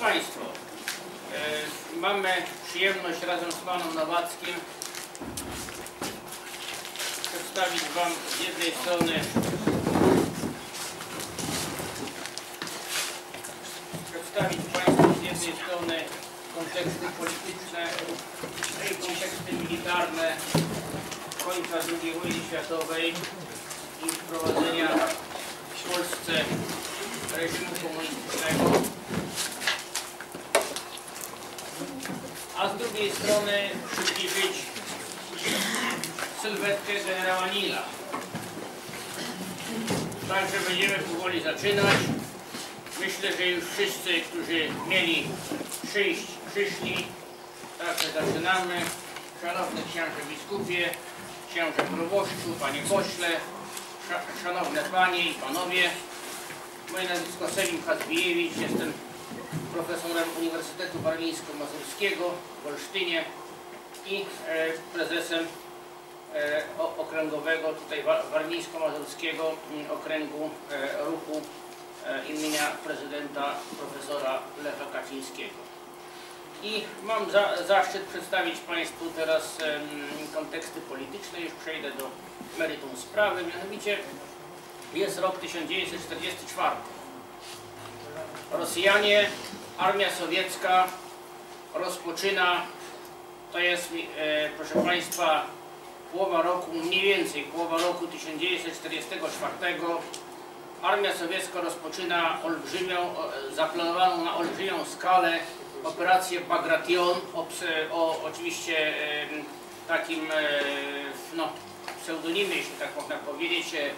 Państwo, e, mamy przyjemność razem z Panem Nowackim przedstawić Wam z jednej strony przedstawić Państwu z jednej strony konteksty polityczne i konteksty militarne końca II wojny światowej i wprowadzenia w Polsce reżimu komunistycznego. A z drugiej strony przybliżyć sylwetkę generała Nila. Także będziemy powoli zaczynać. Myślę, że już wszyscy, którzy mieli przyjść, przyszli. Także zaczynamy. Szanowny księże biskupie, księże proboszczu, panie pośle, sza, szanowne panie i panowie. Moje nazwisko Selim Hazbijewicz, jestem profesorem Uniwersytetu Warmińsko-Mazurskiego w Olsztynie i e, prezesem e, okręgowego tutaj wa- Warmińsko-Mazurskiego mm, okręgu e, ruchu imienia prezydenta profesora Lecha Kaczyńskiego. I mam za, zaszczyt przedstawić Państwu teraz konteksty polityczne, już przejdę do meritum sprawy, mianowicie jest rok 1944. Rosjanie, armia sowiecka rozpoczyna, to jest, e, proszę Państwa, połowa roku, mniej więcej połowa roku 1944. Armia sowiecka rozpoczyna olbrzymią, zaplanowaną na olbrzymią skalę operację Bagration, o, oczywiście takim e, no, pseudonimie, jeśli tak można powiedzieć, e,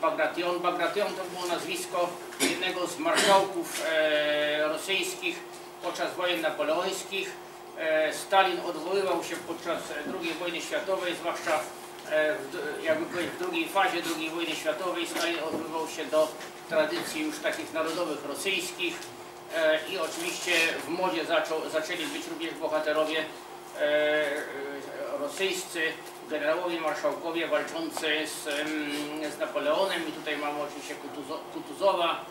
Bagration. Bagration to było nazwisko jednego z marszałków e, rosyjskich podczas wojen napoleońskich. E, Stalin odwoływał się podczas II wojny światowej, zwłaszcza e, w, jakby powiedzieć, w drugiej fazie II wojny światowej. Stalin odwoływał się do tradycji już takich narodowych rosyjskich e, i oczywiście w modzie zaczęli być również bohaterowie e, e, rosyjscy, generałowie, marszałkowie walczący z, z Napoleonem i tutaj mamy oczywiście Kutuzo, Kutuzowa,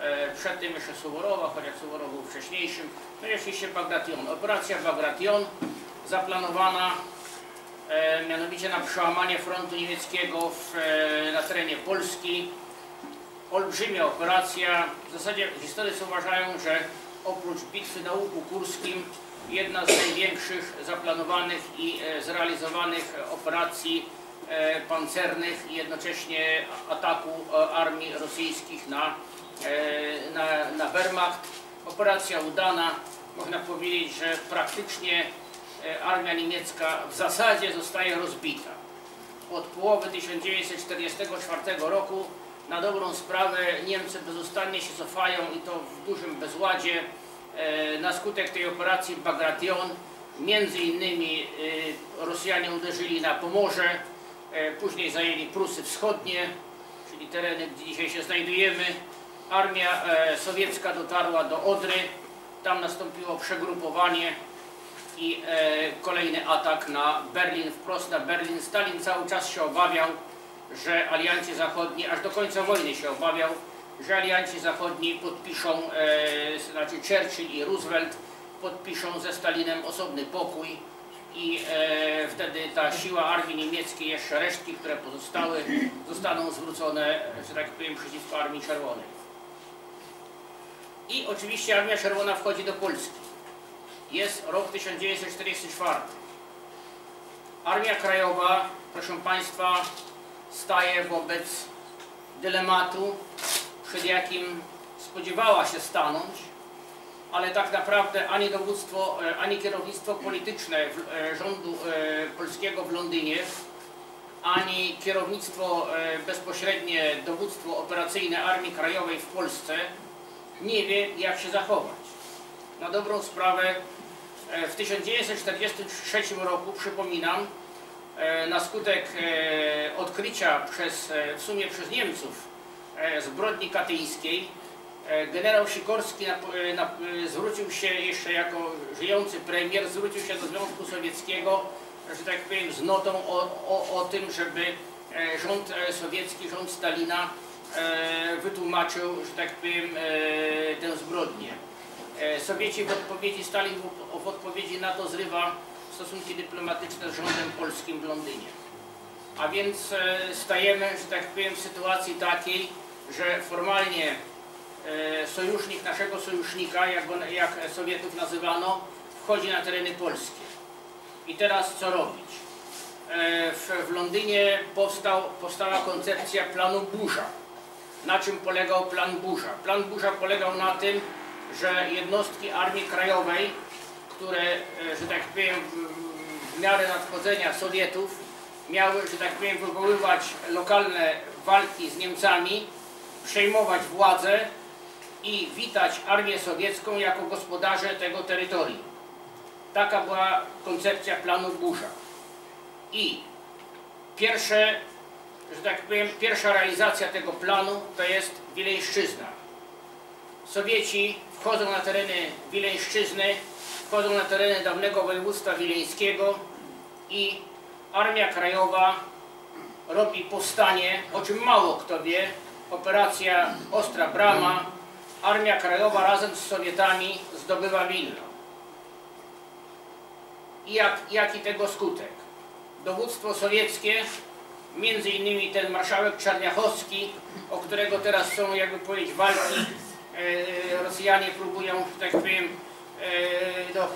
e, przedtem jeszcze Suworowa, chociaż Suworow był wcześniejszym, no i oczywiście Bagration. Operacja Bagration zaplanowana e, mianowicie na przełamanie frontu niemieckiego w, e, na terenie Polski. Olbrzymia operacja. W zasadzie historycy uważają, że oprócz bitwy na Łuku Kurskim jedna z największych zaplanowanych i e, zrealizowanych operacji e, pancernych i jednocześnie ataku e, armii rosyjskich na, e, na, na Wehrmacht. Operacja udana. Można powiedzieć, że praktycznie e, armia niemiecka w zasadzie zostaje rozbita. Od połowy 1944 roku na dobrą sprawę Niemcy bezustannie się cofają i to w dużym bezładzie. E, Na skutek tej operacji Bagration między innymi e, Rosjanie uderzyli na Pomorze, e, później zajęli Prusy Wschodnie, czyli tereny, gdzie dzisiaj się znajdujemy. Armia sowiecka dotarła do Odry, tam nastąpiło przegrupowanie i kolejny atak na Berlin, wprost na Berlin. Stalin cały czas się obawiał, że alianci zachodni, aż do końca wojny się obawiał, że alianci zachodni podpiszą, e, znaczy Churchill i Roosevelt podpiszą ze Stalinem osobny pokój i e, wtedy ta siła armii niemieckiej, jeszcze resztki, które pozostały, zostaną zwrócone, że tak powiem, przeciwko Armii Czerwonej. I oczywiście Armia Czerwona wchodzi do Polski. Jest rok 1944. Armia Krajowa, proszę Państwa, staje wobec dylematu, przed jakim spodziewała się stanąć, ale tak naprawdę ani dowództwo, e, ani kierownictwo polityczne e, rządu e, polskiego w Londynie, ani kierownictwo bezpośrednie, dowództwo operacyjne Armii Krajowej w Polsce nie wie, jak się zachować. Na dobrą sprawę w 1943 roku, przypominam, na skutek odkrycia przez, w sumie przez Niemców zbrodni katyńskiej, e, generał Sikorski na, e, na, e, zwrócił się jeszcze jako żyjący premier, zwrócił się do Związku Sowieckiego, że tak powiem, z notą o, o, o tym, żeby e, rząd e, sowiecki, rząd Stalina e, wytłumaczył, że tak powiem, e, tę zbrodnię. E, Sowieci w odpowiedzi, Stalin w, odpowiedzi na to zrywa stosunki dyplomatyczne z rządem polskim w Londynie. A więc e, stajemy, że tak powiem, w sytuacji takiej, że formalnie e, sojusznik naszego sojusznika, jak, go, jak Sowietów nazywano, wchodzi na tereny polskie. I teraz co robić? E, W, w Londynie powstał, powstała koncepcja planu Busha. Na czym polegał plan Busha? Plan Busha polegał na tym, że jednostki Armii Krajowej, które, e, że tak powiem, w miarę nadchodzenia Sowietów, miały, że tak powiem, wywoływać lokalne walki z Niemcami, przejmować władzę i witać armię sowiecką jako gospodarze tego terytorium. Taka była koncepcja planu Busha. I pierwsze, że tak powiem, pierwsza realizacja tego planu to jest Wileńszczyzna. Sowieci wchodzą na tereny Wileńszczyzny, wchodzą na tereny dawnego województwa wileńskiego i Armia Krajowa robi powstanie, o czym mało kto wie, operacja Ostra Brama, Armia Krajowa razem z Sowietami zdobywa Wilno. I jak, jaki tego skutek? Dowództwo sowieckie, między innymi ten marszałek Czarniachowski, o którego teraz są, jakby powiedzieć, walki, e, Rosjanie próbują, tak powiem, e, do,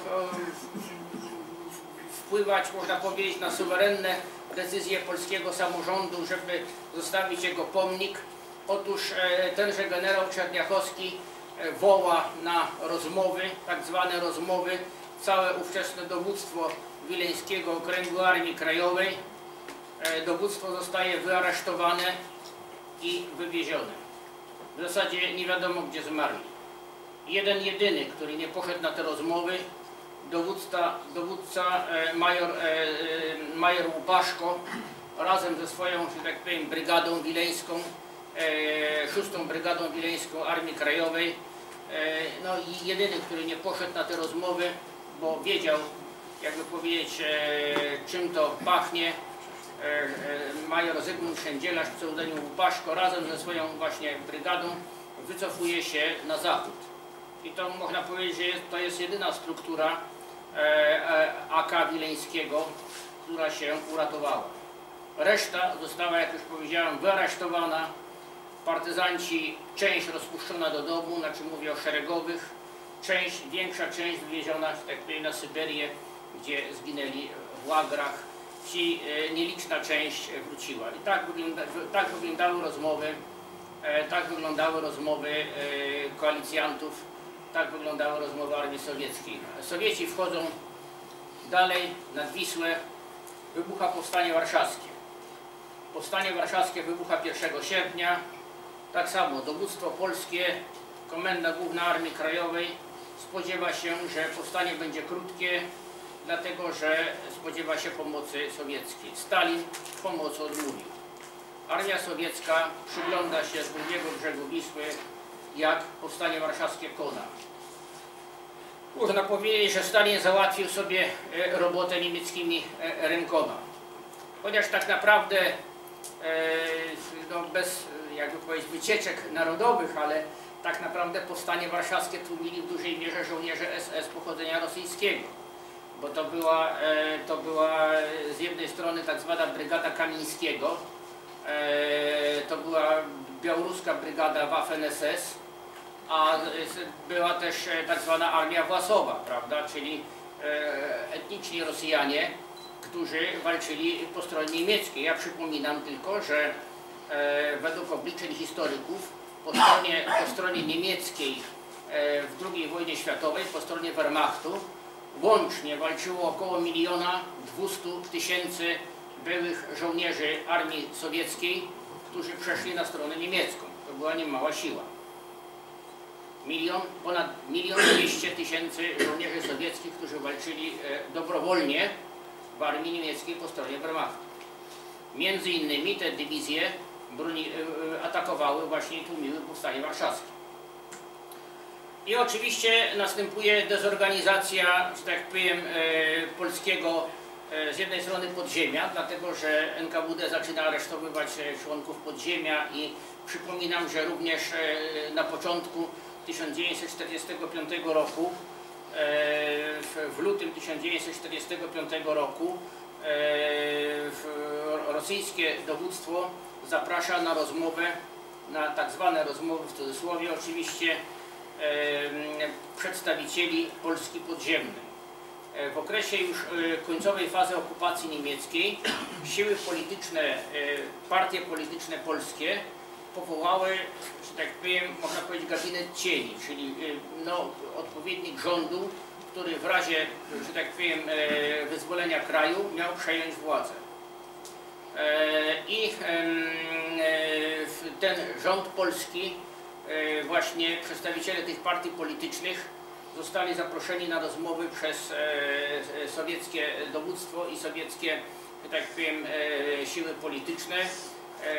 wpływać, można powiedzieć, na suwerenne decyzje polskiego samorządu, żeby zostawić jego pomnik. Otóż e, tenże generał Czerniachowski e, woła na rozmowy, tak zwane rozmowy, całe ówczesne dowództwo Wileńskiego Okręgu Armii Krajowej. E, Dowództwo zostaje wyaresztowane i wywiezione. W zasadzie nie wiadomo gdzie zmarli. Jeden jedyny, który nie poszedł na te rozmowy, dowódca, dowódca major, major Łupaszko razem ze swoją, że tak powiem, brygadą wileńską, e, szóstą brygadą wileńską Armii Krajowej. E, no i jedyny, który nie poszedł na te rozmowy, bo wiedział, jakby powiedzieć, e, czym to pachnie. E, e, major Zygmunt Szędzielarz, pseudonim Łupaszko, razem ze swoją właśnie brygadą wycofuje się na zachód. I to można powiedzieć, że to jest jedyna struktura e, e, AK Wileńskiego, która się uratowała. Reszta została, jak już powiedziałem, wyaresztowana. Partyzanci, część rozpuszczona do domu, znaczy mówię o szeregowych, część, większa część wywieziona, tak na Syberię, gdzie zginęli w łagrach. Ci e, nieliczna część wróciła. I tak, wygląda, tak wyglądały rozmowy, e, tak wyglądały rozmowy e, koalicjantów tak wyglądały rozmowy armii sowieckiej. Sowieci wchodzą dalej nad Wisłę, wybucha powstanie warszawskie. Powstanie warszawskie wybucha 1 sierpnia. Tak samo dowództwo polskie, Komenda Główna Armii Krajowej spodziewa się, że powstanie będzie krótkie, dlatego że spodziewa się pomocy sowieckiej. Stalin pomocy odmówił. Armia sowiecka przygląda się z drugiego brzegu Wisły, jak powstanie warszawskie kona. Można powiedzieć, że Stalin załatwił sobie e, robotę niemieckimi e, rękoma. Chociaż tak naprawdę e, no bez jakby powiedzieć wycieczek narodowych, ale tak naprawdę powstanie warszawskie tłumili w dużej mierze żołnierze SS pochodzenia rosyjskiego. Bo to była, e, to była z jednej strony tak zwana brygada Kamińskiego, e, to była białoruska brygada Waffen-SS, a była też e, tak zwana armia własowa, prawda, czyli e, etniczni Rosjanie, którzy walczyli po stronie niemieckiej. Ja przypominam tylko, że e, według obliczeń historyków po stronie, po stronie niemieckiej e, w II wojnie światowej, po stronie Wehrmachtu łącznie walczyło około miliona dwustu tysięcy byłych żołnierzy armii sowieckiej, którzy przeszli na stronę niemiecką. To była niemała siła milion, ponad milion dwieście tysięcy żołnierzy sowieckich, którzy walczyli e, dobrowolnie w armii niemieckiej po stronie Wehrmachtu. Między innymi te dywizje broni, e, e, atakowały właśnie i tłumiły powstanie warszawskie. I oczywiście następuje dezorganizacja, że tak powiem, e, polskiego z jednej strony podziemia, dlatego że NKWD zaczyna aresztowywać członków podziemia i przypominam, że również na początku 1945 roku. W, lutym 1945 roku rosyjskie dowództwo zaprasza na rozmowę, na tak zwane rozmowy w cudzysłowie oczywiście, przedstawicieli Polski podziemnej. E, W okresie już e, końcowej fazy okupacji niemieckiej siły polityczne, e, partie polityczne polskie powołały, że tak powiem, można powiedzieć gabinet cieni, czyli no, odpowiednik rządu, który w razie, że tak powiem, wyzwolenia kraju miał przejąć władzę. E, I e, ten rząd polski, e, właśnie przedstawiciele tych partii politycznych zostali zaproszeni na rozmowy przez sowieckie dowództwo i sowieckie, tak powiem, siły polityczne.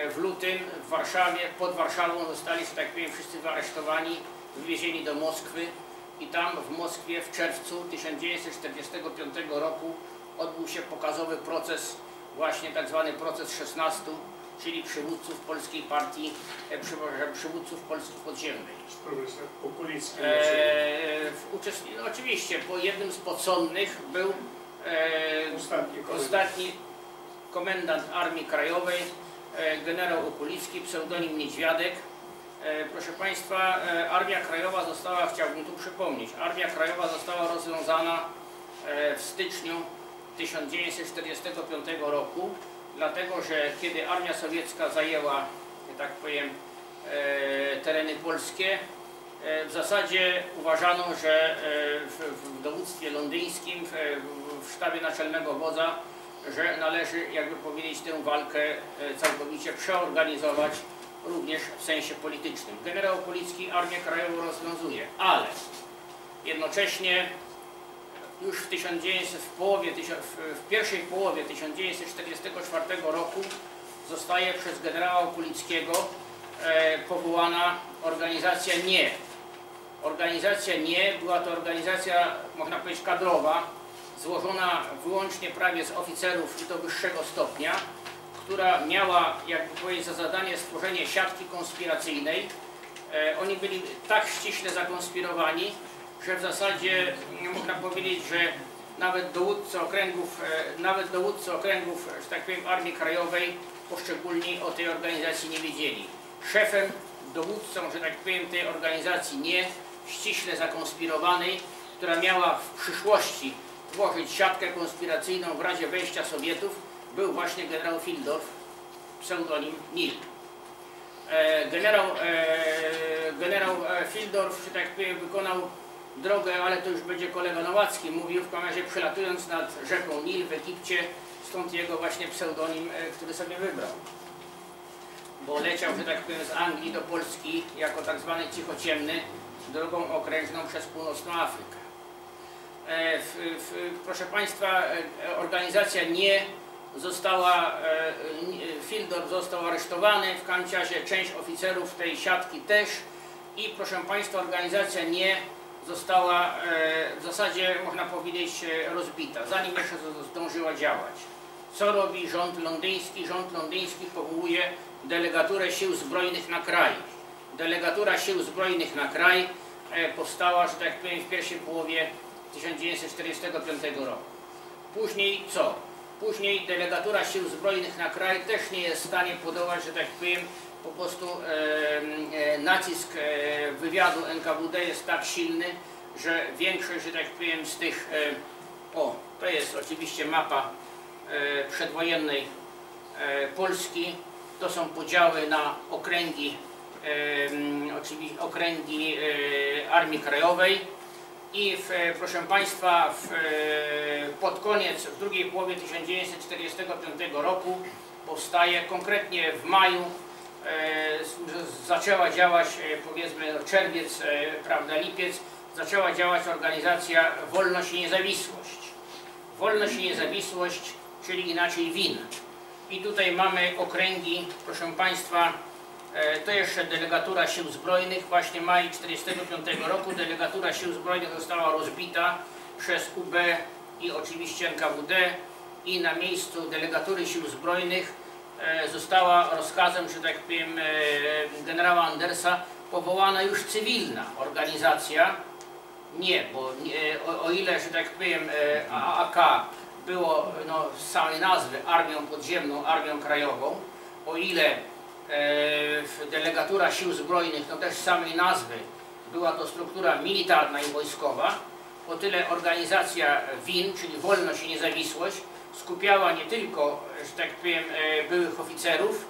W lutym w Warszawie, pod Warszawą zostali, że tak powiem, wszyscy wyaresztowani, wywiezieni do Moskwy i tam w Moskwie w czerwcu 1945 roku odbył się pokazowy proces, właśnie tak zwany proces 16, czyli przywódców polskiej partii, e, przy- przywódców Polski podziemnej. Profesor Okulicki. E, uczestni- no oczywiście, bo jednym z podsądnych był e, Ostatni ostatni komendant Armii Krajowej, e, generał Okulicki, pseudonim Niedźwiadek. E, proszę Państwa, e, Armia Krajowa została, chciałbym tu przypomnieć, Armia Krajowa została rozwiązana e, w styczniu 1945 roku, dlatego że kiedy Armia Sowiecka zajęła, że tak powiem, e, tereny polskie, E, W zasadzie uważano, że e, w, dowództwie londyńskim, w, sztabie naczelnego wodza, że należy, jakby powiedzieć, tę walkę całkowicie przeorganizować również w sensie politycznym. Generał Policki Armię Krajową rozwiązuje, ale jednocześnie już w, 1900, w, połowie, w, pierwszej połowie 1944 roku zostaje przez generała Okulickiego e, powołana organizacja NIE. Organizacja NIE była to organizacja, można powiedzieć, kadrowa, złożona wyłącznie prawie z oficerów i to wyższego stopnia, która miała, jakby powiedzieć, za zadanie stworzenie siatki konspiracyjnej. E, oni byli tak ściśle zakonspirowani, że w zasadzie można powiedzieć, że nawet dowódcy okręgów, e, nawet dowódcy okręgów, że tak powiem, Armii Krajowej poszczególni o tej organizacji nie wiedzieli. Szefem, dowódcą, że tak powiem, tej organizacji nie ściśle zakonspirowanej, która miała w przyszłości tworzyć siatkę konspiracyjną w razie wejścia Sowietów, był właśnie generał Fildorf, pseudonim Nil. E, Generał, e, generał Fildorf, że tak powiem, wykonał drogę, ale to już będzie kolega Nowacki mówił, w każdym razie przelatując nad rzeką Nil w Egipcie, stąd jego właśnie pseudonim, e, który sobie wybrał. Bo leciał, że tak powiem, z Anglii do Polski jako tak zwany cichociemny drogą okrężną przez północną Afrykę. E, w, w, proszę Państwa, e, organizacja nie została, Fildor został aresztowany, w każdym część oficerów tej siatki też i proszę Państwa, organizacja nie została e, w zasadzie, można powiedzieć, e, rozbita, zanim jeszcze zdążyła działać. Co robi rząd londyński? Rząd londyński powołuje delegaturę sił zbrojnych na kraj. Delegatura sił zbrojnych na kraj e, powstała, że tak powiem, w pierwszej połowie 1945 roku. Później co? Później delegatura sił zbrojnych na kraj też nie jest w stanie podołać, że tak powiem, po prostu nacisk e, wywiadu NKWD jest tak silny, że większość, że tak powiem, z tych, o, to jest oczywiście mapa e, przedwojennej e, Polski, to są podziały na okręgi, oczywiście okręgi Armii Krajowej. I w, proszę Państwa w, pod koniec, w drugiej połowie 1945 roku powstaje, konkretnie w maju zaczęła działać, e, powiedzmy czerwiec, e, prawda, lipiec, zaczęła działać organizacja Wolność i Niezawisłość. Wolność i Niezawisłość, czyli inaczej WIN. I tutaj mamy okręgi, proszę Państwa, e, to jeszcze delegatura Sił Zbrojnych, właśnie maj 1945 roku delegatura Sił Zbrojnych została rozbita przez UB i oczywiście NKWD i na miejscu delegatury Sił Zbrojnych e, została rozkazem, że tak powiem, e, generała Andersa powołana już cywilna organizacja, nie, bo nie, o, o ile, że tak powiem, e, AAK było no, z samej nazwy Armią Podziemną, Armią Krajową, o ile e, delegatura Sił Zbrojnych, no też z samej nazwy była to struktura militarna i wojskowa, o tyle organizacja WIN, czyli Wolność i Niezawisłość, skupiała nie tylko, że tak powiem, e, byłych oficerów,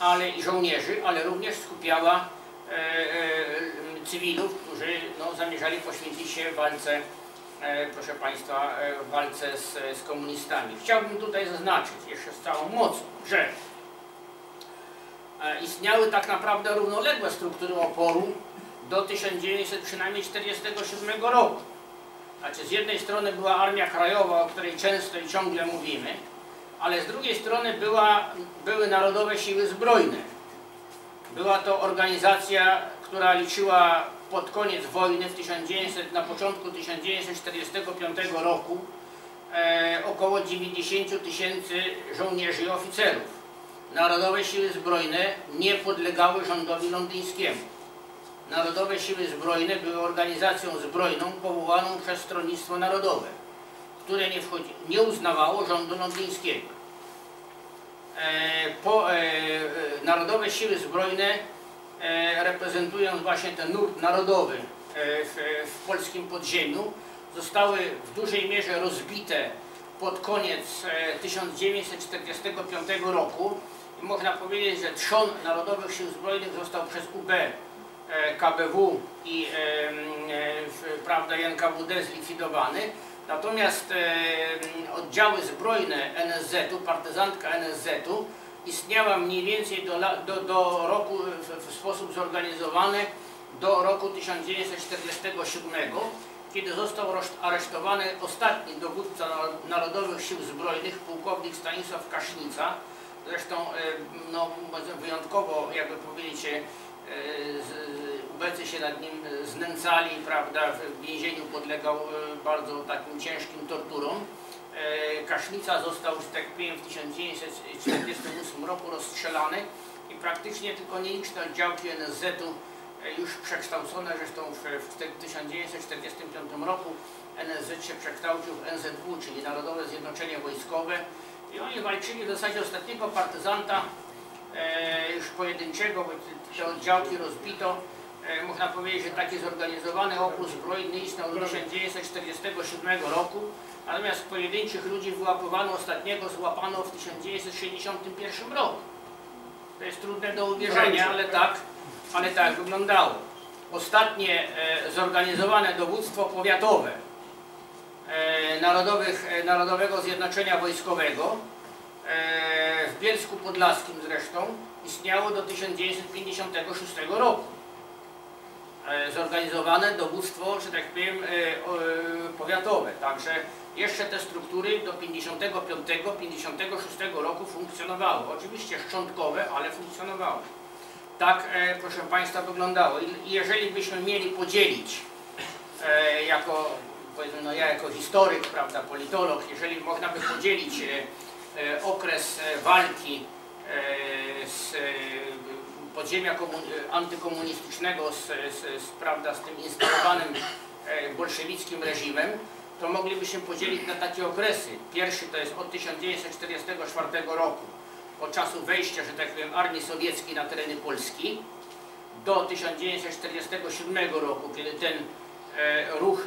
ale i żołnierzy, ale również skupiała e, e, cywilów, którzy no, zamierzali poświęcić się walce, proszę Państwa, walce z, z komunistami. Chciałbym tutaj zaznaczyć jeszcze z całą mocą, że istniały tak naprawdę równoległe struktury oporu do 1900 przynajmniej 47 roku. Znaczy z jednej strony była Armia Krajowa, o której często i ciągle mówimy, ale z drugiej strony była, były Narodowe Siły Zbrojne. Była to organizacja, która liczyła pod koniec wojny w 1900, na początku 1945 roku e, około 90 tysięcy żołnierzy i oficerów. Narodowe Siły Zbrojne nie podlegały rządowi londyńskiemu. Narodowe Siły Zbrojne były organizacją zbrojną powołaną przez Stronnictwo Narodowe, które nie, wchodzi, nie uznawało rządu londyńskiego. E, po, e, e, Narodowe Siły Zbrojne e, właśnie ten nurt narodowy e, w, w polskim podziemiu, zostały w dużej mierze rozbite pod koniec e, 1945 roku. I można powiedzieć, że trzon Narodowych Sił Zbrojnych został przez UB e, KBW i e, e, prawda, NKWD zlikwidowany. Natomiast e, oddziały zbrojne NSZ-u, partyzantka NSZ-u istniała mniej więcej do, do, do roku w, sposób zorganizowany do roku 1947, kiedy został areszt- aresztowany ostatni dowódca Naro- Narodowych Sił Zbrojnych, pułkownik Stanisław Kasznica. Zresztą e, no, wyjątkowo, jakby powiedzieć, e, ubecy się nad nim znęcali, prawda, w więzieniu podlegał e, bardzo takim ciężkim torturom. E, Kasznica został, że tak powiem, w 1948 roku rozstrzelany i praktycznie tylko nieliczne oddziałki NSZ-u e, już przekształcone, zresztą w, w te- 1945 roku NSZ się przekształcił w NZW, czyli Narodowe Zjednoczenie Wojskowe i oni walczyli w zasadzie ostatniego partyzanta e, już pojedynczego, bo te oddziałki rozbito. E, można powiedzieć, że taki zorganizowany opór zbrojny istniał do 1947 roku, natomiast pojedynczych ludzi wyłapywano, ostatniego złapano w 1961 roku. To jest trudne do uwierzenia, ale tak, ale tak wyglądało. Ostatnie e, zorganizowane dowództwo powiatowe e, Narodowych, Narodowego Zjednoczenia Wojskowego w Bielsku Podlaskim zresztą istniało do 1956 roku. E, zorganizowane dowództwo, że tak powiem, e, e, powiatowe. Także jeszcze te struktury do 55-56 roku funkcjonowały. Oczywiście szczątkowe, ale funkcjonowały. Tak, proszę Państwa, wyglądało. I jeżeli byśmy mieli podzielić jako, powiedzmy, no ja jako historyk, prawda, politolog, jeżeli można by podzielić okres walki z podziemia e, antykomunistycznego z, z, z, prawda, z tym instalowanym e, bolszewickim reżimem, to moglibyśmy podzielić na takie okresy. Pierwszy to jest od 1944 roku, od czasu wejścia, że tak powiem, armii sowieckiej na tereny Polski, do 1947 roku, kiedy ten e, ruch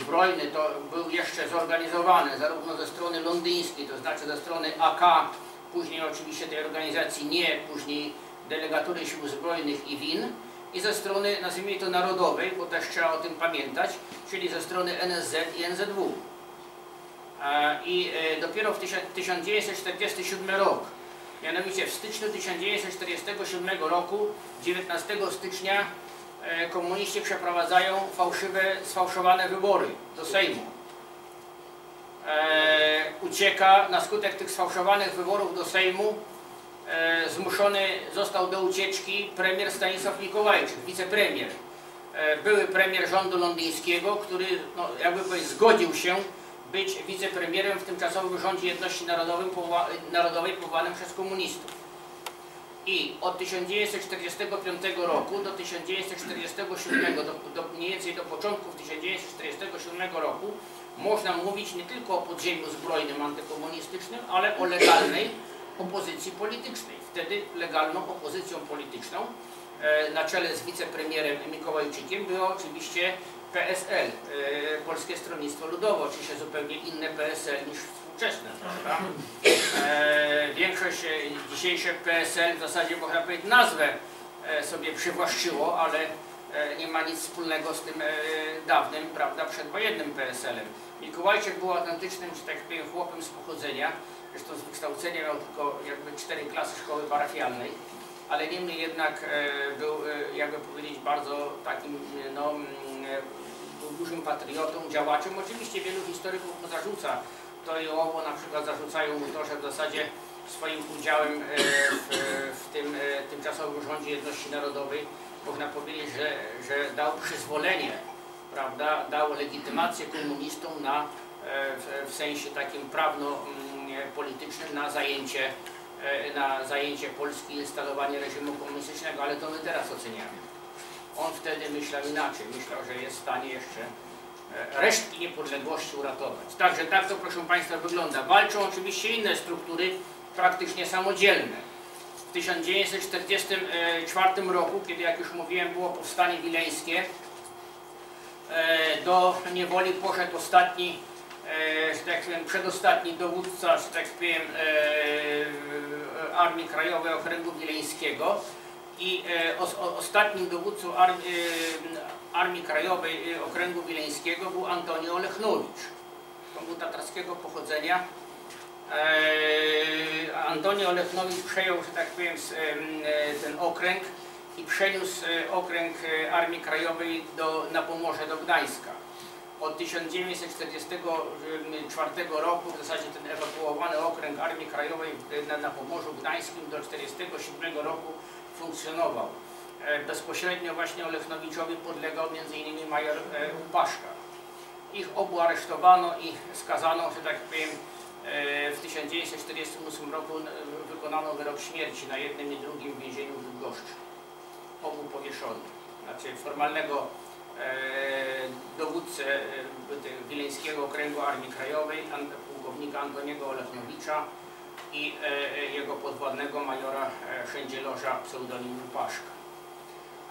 zbrojny to był jeszcze zorganizowany zarówno ze strony londyńskiej, to znaczy ze strony AK, później oczywiście tej organizacji nie, później delegatury sił zbrojnych i WIN i ze strony, nazwijmy to narodowej, bo też trzeba o tym pamiętać, czyli ze strony NSZ i NZW. I e, dopiero w tysia- 1947 rok, mianowicie w styczniu 1947 roku, 19 stycznia, e, komuniści przeprowadzają fałszywe, sfałszowane wybory do Sejmu. E, ucieka na skutek tych sfałszowanych wyborów do Sejmu zmuszony został do ucieczki premier Stanisław Mikołajczyk, wicepremier. E, były premier rządu londyńskiego, który no, jakby zgodził się być wicepremierem w tymczasowym rządzie jedności powoła, narodowej powołanym przez komunistów. I od 1945 roku do 1947, do, do mniej więcej do początków 1947 roku, można mówić nie tylko o podziemiu zbrojnym antykomunistycznym, ale o legalnej opozycji politycznej. Wtedy legalną opozycją polityczną e, na czele z wicepremierem Mikołajczykiem było oczywiście PSL, e, Polskie Stronnictwo Ludowe, oczywiście zupełnie inne PSL niż współczesne, prawda? E, Większość dzisiejsze PSL w zasadzie można powiedzieć nazwę sobie przywłaszczyło, ale nie ma nic wspólnego z tym dawnym, prawda, przedwojennym PSL-em. Mikołajczyk był autentycznym, że tak powiem, chłopem z pochodzenia, zresztą z wykształcenia miał tylko jakby cztery klasy szkoły parafialnej, ale niemniej jednak e, był, e, jakby powiedzieć, bardzo takim, e, no, mm, dużym patriotą, działaczem. Oczywiście wielu historyków mu zarzuca to i owo, na przykład zarzucają mu to, że w zasadzie swoim udziałem w, w tym tymczasowym rządzie jedności narodowej można powiedzieć, że, że dał przyzwolenie, prawda, dał legitymację komunistom na, w, w sensie takim prawno-politycznym na zajęcie, e, na zajęcie Polski i instalowanie reżimu komunistycznego, ale to my teraz oceniamy. On wtedy myślał inaczej, myślał, że jest w stanie jeszcze e, resztki niepodległości uratować. Także tak to proszę Państwa wygląda. Walczą oczywiście inne struktury praktycznie samodzielne. W 1944 roku, kiedy jak już mówiłem było powstanie wileńskie, e, do niewoli poszedł ostatni, e, że tak przedostatni dowódca, że tak powiem, e, Armii Krajowej Okręgu Wileńskiego i e, ostatnim dowódcą Armii, Krajowej e, Okręgu Wileńskiego był Antoni Olechnowicz. On był tatarskiego pochodzenia. E, Antoni Olechnowicz przejął, że tak powiem, e, ten okręg i przeniósł e, okręg e, Armii Krajowej do, na Pomorze do Gdańska. Od 1944 roku w zasadzie ten ewakuowany okręg Armii Krajowej na, na Pomorzu Gdańskim do 1947 roku funkcjonował. E, Bezpośrednio właśnie Olechnowiczowi podlegał m.in. major e, Łupaszka. Ich obu aresztowano i skazano, że tak powiem, e, w 1948 roku wykonano wyrok śmierci na jednym i drugim więzieniu w Bydgoszczy. Obu powieszono. Znaczy formalnego dowódcę e, Wileńskiego Okręgu Armii Krajowej, pułkownika Antoniego Olechnowicza i e, e, jego podwładnego majora e, Szędzieloża pseudonim Łupaszka.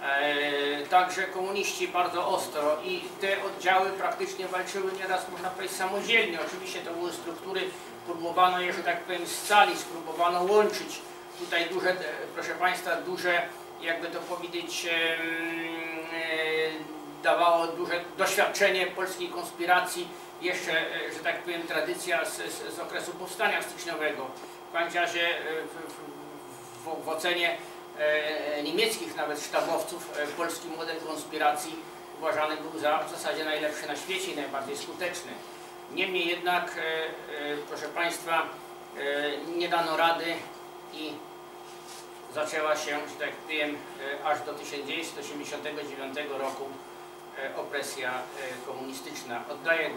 E, Także komuniści bardzo ostro i te oddziały praktycznie walczyły nieraz, można powiedzieć, samodzielnie. Oczywiście to były struktury, próbowano je, że tak powiem, scalić, próbowano łączyć. Tutaj duże, e, proszę Państwa, duże, jakby to powiedzieć, e, dawało duże doświadczenie polskiej konspiracji, jeszcze, e, że tak powiem, tradycja z, z, z okresu powstania styczniowego. W razie e, w, w, w, ocenie e, niemieckich nawet sztabowców polski model konspiracji uważany był za w zasadzie najlepszy na świecie i najbardziej skuteczny. Niemniej jednak, proszę Państwa, nie dano rady i zaczęła się, że tak powiem, aż do 1989 roku opresja e, komunistyczna. Oddaję